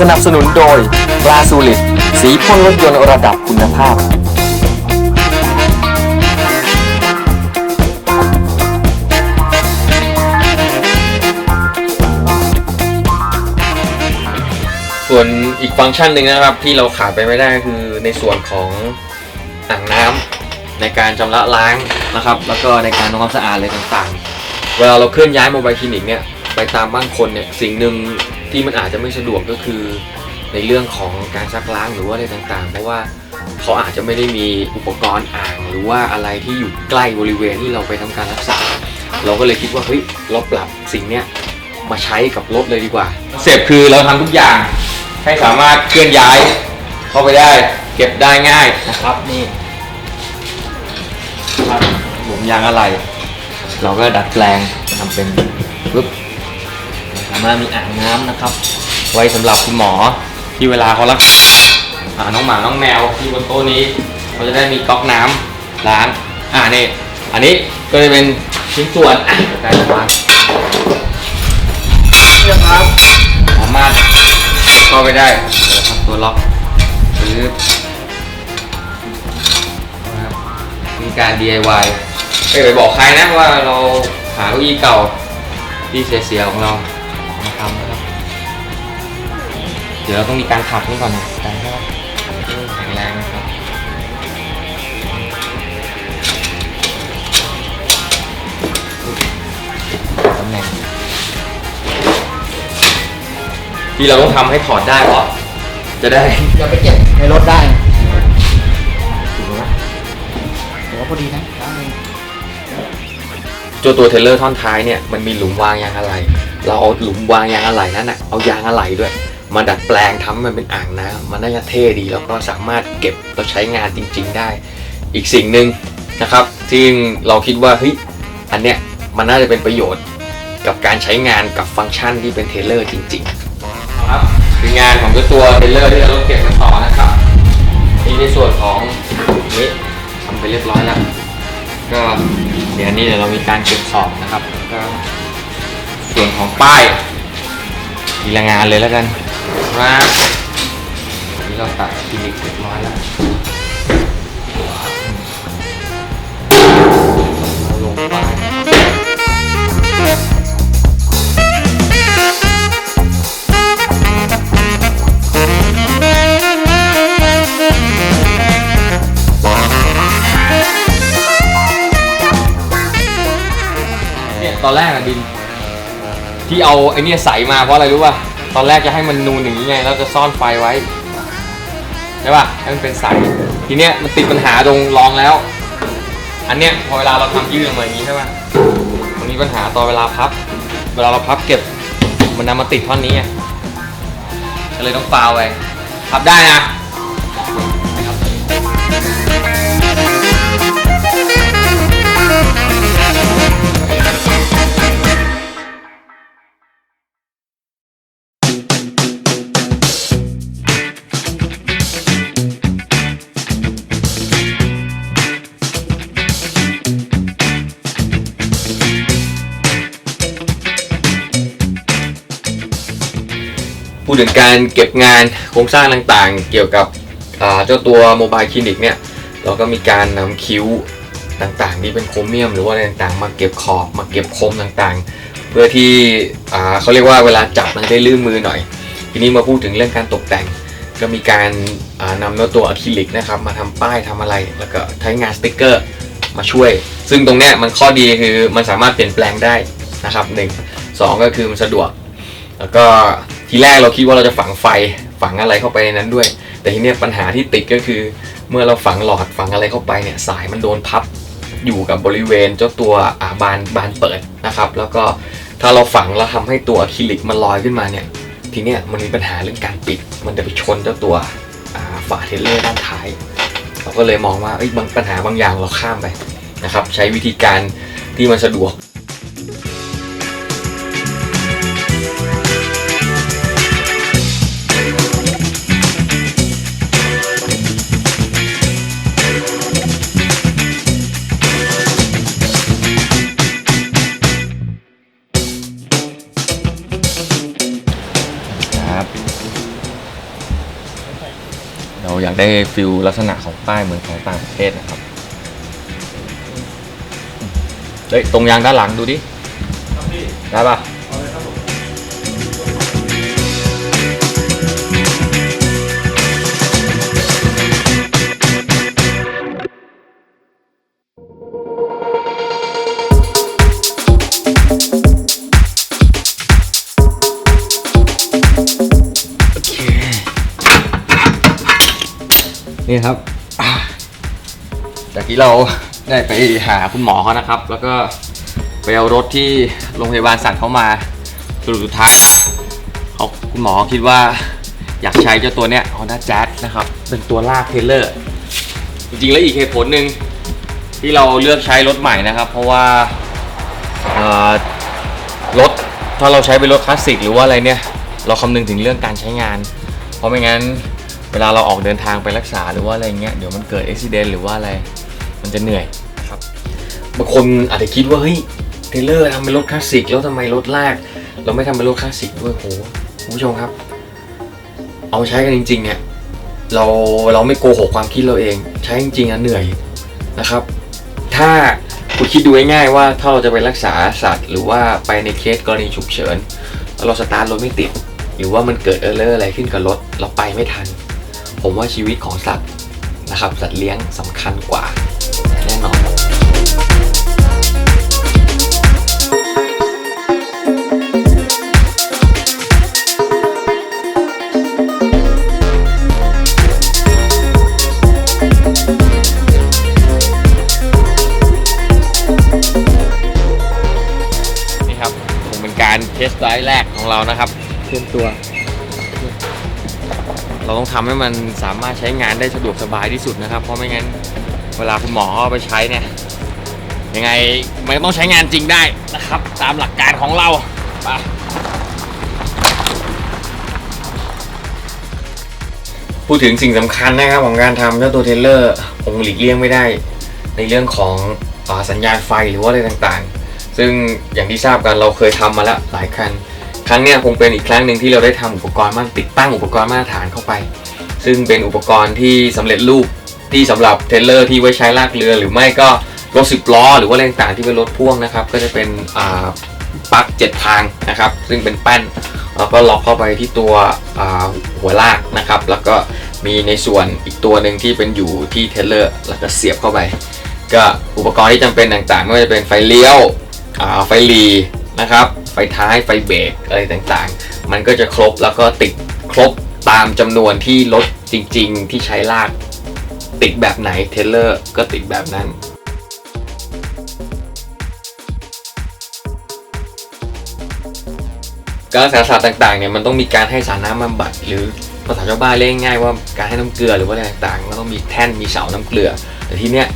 สนับสนุนโดยกลาสูลิดสีพ่นรถยนต์ระดับคุณภาพ ส่วนอีกฟังก์ชันหนึ่งนะครับที่เราขาดไปไม่ได้คือในส่วนของอ่างน้ำในการชำระล้างนะครับ แล้วก็ในการทำความสะอาดอะไรต่างๆ เวลาเราเคลื่อนย้ายโมบายคลินิกเนี่ยไปตามบ้านคนเนี่ยสิ่งหนึ่งที่มันอาจจะไม่สะดวกก็คือ ในเรื่องของการซักล้างหรือว่าอะไรต่างๆ เพราะว่าเขาอาจจะไม่ได้มีอุปกรณ์อ่างหรือว่าอะไรที่อยู่ใกล้บริเวณที่เราไปทำการรักษา เราก็เลยคิดว่าเฮ้ยเราปรับสิ่งเนี้ยมาใช้กับรถเลยดีกว่าเสพคือเราทำทุกอย่างให้สามารถเคลื่อนย้ายเข้าไปได้เก็บได้ง่ายนะครับนี่ครับหลุมยางอะไร เราก็ดัดแปลงทำเป็นปึ๊บสามารถมีอ่างน้ำนะครับ ไว้สำหรับคุณหมอที่เวลาเขารักษาอ่าน้องหมาน้องแมวที่บนโต๊ะนี้เขาจะได้มีก๊อกน้ำล้างอ่านี่อันนี้ก็จะเป็นชิ้นส่วนอะเดี๋ยวการวางนี่นะครับสามารถเข้าไปได้เดี๋ยวทำตัวล็อกหรือ การ DIY ไม่ไปบอกใครนะว่าเราหาเก้าอี้เก่าที่เสียๆของเรามาทำนะครับ เดี๋ยวเราต้องมีการขัดนี่ก่อนนะการให้แข็งแรงนะครับตำแหน่งที่เราต้องทำให้ถอดได้ก่อนจะได้อย่าไปเก็บในรถได้ ถือว่าพอดีนะได้ตัวตัวเทรลเลอร์ท่อนท้ายเนี่ยมันมีหลุมวางยางอะไหล่เราเอาหลุมวางยางอะไหล่นั้นนะเอายางอะไหล่ด้วยมาดัดแปลงทำให้มันเป็นอ่างน้ำมันน่าจะเท่ดีแล้วก็สามารถเก็บแล้วใช้งานจริง ๆ ได้ อีกสิ่งหนึ่งนะครับที่เราคิดว่าเฮ้ยอันเนี้ยมันน่าจะเป็นประโยชน์กับการใช้งานกับฟังก์ชันที่เป็นเทรลเลอร์จริงๆครับคืองานของเจ้าตัวเทรลเลอร์ที่เราต้องเก็บมาต่อนะครับนี่ในส่วนของนี้ทำไป เรียบร้อยแล้วก็เดี๋ยวนี้เดี๋ยวเรามีการเก็บสอบนะครับก็ส่วนของป้ายทีละงานเลยแล้วกันครับนี่เราตัดคลินิกเรียบร้อยแล้ว ตอนแรกอะดิน ที่เอาไอเนี่ยใสมาเพราะอะไรรู้ป่ะตอนแรกจะให้มันนูนอย่างนี้ไงแล้วจะซ่อนไฟไว้ใช่ป่ะให้มันเป็นใสทีเนี้ยมันติดปัญหาตรงรองแล้ว อันเนี้ยพอเวลาเราทำยืดออกมาอย่างนี้ใช่ป่ะมันมีปัญหาตอนเวลาพับ เวลาเราพับเก็บมันนำมาติดท่อนนี้ไงก็เลยต้องฟาวไว้พับได้นะ พูดถึงการเก็บงานโครงสร้างต่างๆ เกี่ยวกับเจ้าตัวโมบายคลินิกเนี่ยเราก็มีการนำคิ้วต่างๆที่เป็นโครเมียม หรือว่าอะไรต่างๆ มาเก็บขอบมาเก็บคมต่างๆ เพื่อที่เขาเรียกว่าเวลาจับมันได้ลื่นมือหน่อย ทีนี้มาพูดถึงเรื่องการตกแต่ง ก็มีการนำเนื้อตัวอะคริลิกนะครับมาทำป้ายทำอะไร แล้วก็ใช้งานสติกเกอร์มาช่วย ซึ่งตรงเนี้ยมันข้อดีคือมันสามารถเปลี่ยนแปลงได้นะครับหนึ่งสองก็คือมันสะดวก แล้วก็ ทีแรกเราคิดว่าเราจะฝังไฟฝังอะไรเข้าไปในนั้นด้วย แต่ทีเนี้ยปัญหาที่ติดก็คือ เมื่อเราฝังหลอดฝังอะไรเข้าไปเนี่ยสายมันโดนพับอยู่กับบริเวณเจ้าตัวอ่าบานบานเปิดนะครับ แล้วก็ถ้าเราฝังแล้วทำให้ตัวอะคริลิกมันลอยขึ้นมาเนี่ยทีเนี้ยมันมีปัญหาเรื่องการปิด มันจะไปชนเจ้าตัวาฝาเทเลอร์ด้านท้าย เราก็เลยมองว่าเอ้บางปัญหาบางอย่างเราข้ามไปนะครับ ใช้วิธีการที่มันสะดวกับ เราอยากได้ฟิลลักษณะของป้ายเหมือนของต่างประเทศนะครับเฮ้ยตรงยางด้านหลังดูดิ ได้ป่ะ นี่ครับจากที่เราได้ไปหาคุณหมอเขานะครับ แล้วก็ไปเอารถที่โรงพยาบาลสั่งเขามาสรุปสุดท้ายเขาคุณหมอคิดว่าอยากใช้เจ้าตัวเนี้ย Honda Jazz นะครับ เป็นตัวลากเทรลเลอร์ จริงๆแล้วอีกเหตุผลหนึ่งที่เราเลือกใช้รถใหม่นะครับ เพราะว่ารถถ้าเราใช้เป็นรถคลาสสิกหรือว่าอะไรเนี่ย เราคำนึงถึงเรื่องการใช้งาน เพราะไม่งั้น วลาเราออกเดินทางไปรักษาหรือว่าอะไรเงี้ยเดี๋ยวมันเกิดอุบิเหตุหรือว่าอะไร มันจะเหนื่อยครับบางคนอาจจะคิดว่าเฮ้ยเทเลอร์ทำเป็นรถคลาสสิกแล้วทำไมรถลาก เราไม่ทำเป็นรถคลาสสิกด้วยโหคุณผู้ชมครับ เอาใช้กันจริง ๆ เนี่ยเราเราไม่โกหกความคิดเราเอง ใช้จริงๆอะเหนื่อยนะครับ ถ้าคุณคิดดูง่ายๆว่าถ้าเราจะไปรักษาสัตว์ หรือว่าไปในเคสกรณีฉุกเฉินเราสตาร์ทรถไม่ติด หรือว่ามันเกิดเออร์เลอร์อะไรขึ้นกับรถ เราไปไม่ทัน ผมว่าชีวิตของสัตว์นะครับ สัตว์เลี้ยงสำคัญกว่าแน่นอนนี่ครับคงเป็นการเทสไดรฟ์แรกของเรานะครับเตรียมตัว เราต้องทำให้มันสามารถใช้งานได้สะดวกสบายที่สุดนะครับ เพราะไม่งั้นเวลาคุณหมอเอาไปใช้เนี่ยยังไงมันต้องใช้งานจริงได้นะครับ ตามหลักการของเราไปพูดถึงสิ่งสำคัญนะครับของการทำเจ้าตัวเทเลอร์คงหลีกเลี่ยงไม่ได้ ในเรื่องของอสัญญาณไฟหรือว่าอะไรต่างๆ ซึ่งอย่างที่ทราบกันเราเคยทำมาแล้วหลายคัน ครั้งนี้คงเป็นอีกครั้งหนึ่งที่เราได้ทำอุปกรณ์มาติดตั้งอุปกรณ์มาตรฐานเข้าไป ซึ่งเป็นอุปกรณ์ที่สำเร็จรูปที่สำหรับเทรลเลอร์ที่ไว้ใช้ลากเรือ หรือไม่ก็รถสิบล้อหรือว่าอะไรต่างๆที่เป็นรถพ่วงนะครับ ก็จะเป็นปลั๊กเจ็ดทางนะครับ ซึ่งเป็นแป้นแล้วก็ล็อกเข้าไปที่ตัวหัวลากนะครับ แล้วก็มีในส่วนอีกตัวหนึ่งที่เป็นอยู่ที่เทรลเลอร์แล้วก็เสียบเข้าไป ก็อุปกรณ์ที่จำเป็นต่างๆไม่ว่าจะเป็นไฟเลี้ยวไฟหลีนะครับ ฟท้ายไฟเบรกอะไรต่างๆ มันก็จะครบแล้วก็ติดครบตามจำนวนที่รถจริงๆ ที่ใช้ลากติดแบบไหนเทเลอร์ก็ติดแบบนั้นการรักษาสัตว์ต่างๆเนี่ยมันต้องมีการให้สารน้ำบำบัด หรือภาษาชาวบ้านเรียกง่ายๆว่าการให้น้ำเกลือหรือว่าอะไรต่างๆมันต้องมีแท่นมีเสาน้ำเกลือ แต่ทีเนี้ย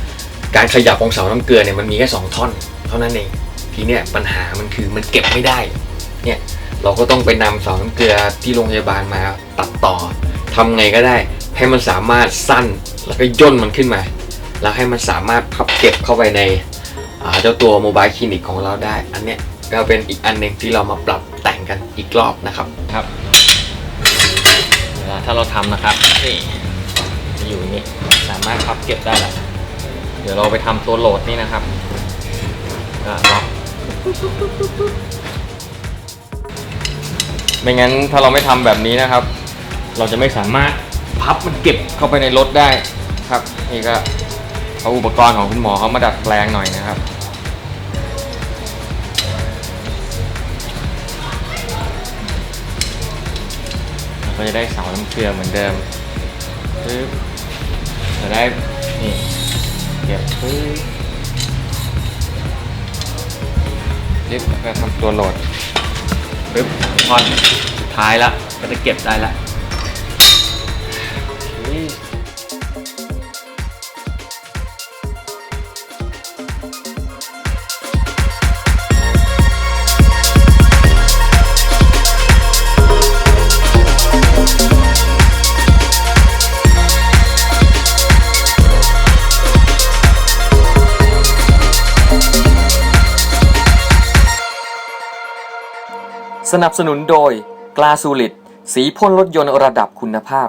การขยับของเสาน้ำเกลือเนี่ยมันมีแค่สองท่อน เท่านั้นเอง ทีเนี้ยปัญหามันคือมันเก็บไม่ได้ เนี่ยเราก็ต้องไปนำสาน้ำเกลือที่โรงพยาบาลมาตัดต่อทำไงก็ได้ ให้มันสามารถสั้นแล้วก็ย่นมันขึ้นมา แล้วให้มันสามารถพับเก็บเข้าไปในเจ้าตัวโมบายคลินิกของเราได้ อันเนี้ยก็เป็นอีกอันหนึ่งที่เรามาปรับแต่งกันอีกรอบนะครับครับเวลาถ้าเราทำนะครับนี่จะอยู่อย่างนี้สามารถพับเก็บได้แล้วเดี๋ยวเราไปทำตัวโหลดนี่นะครับก็ล็อก ไม่งั้นถ้าเราไม่ทำแบบนี้นะครับ เราจะไม่สามารถพับมันเก็บเข้าไปในรถได้ครับนี่ก็เอาอุปกรณ์ของคุณหมอเขามาดัดแปลงหน่อยนะครับ ก็จะได้เสาน้ำเกลือเหมือนเดิมปึ๊บจะได้นี่เก็บปึ๊บ รีบแล้วก็ทำตัวโหลดปึ๊บท่อนสุดท้ายละก็จะเก็บได้ละ สนับสนุนโดย กลาสูลิดสีพ่นรถยนต์ระดับคุณภาพ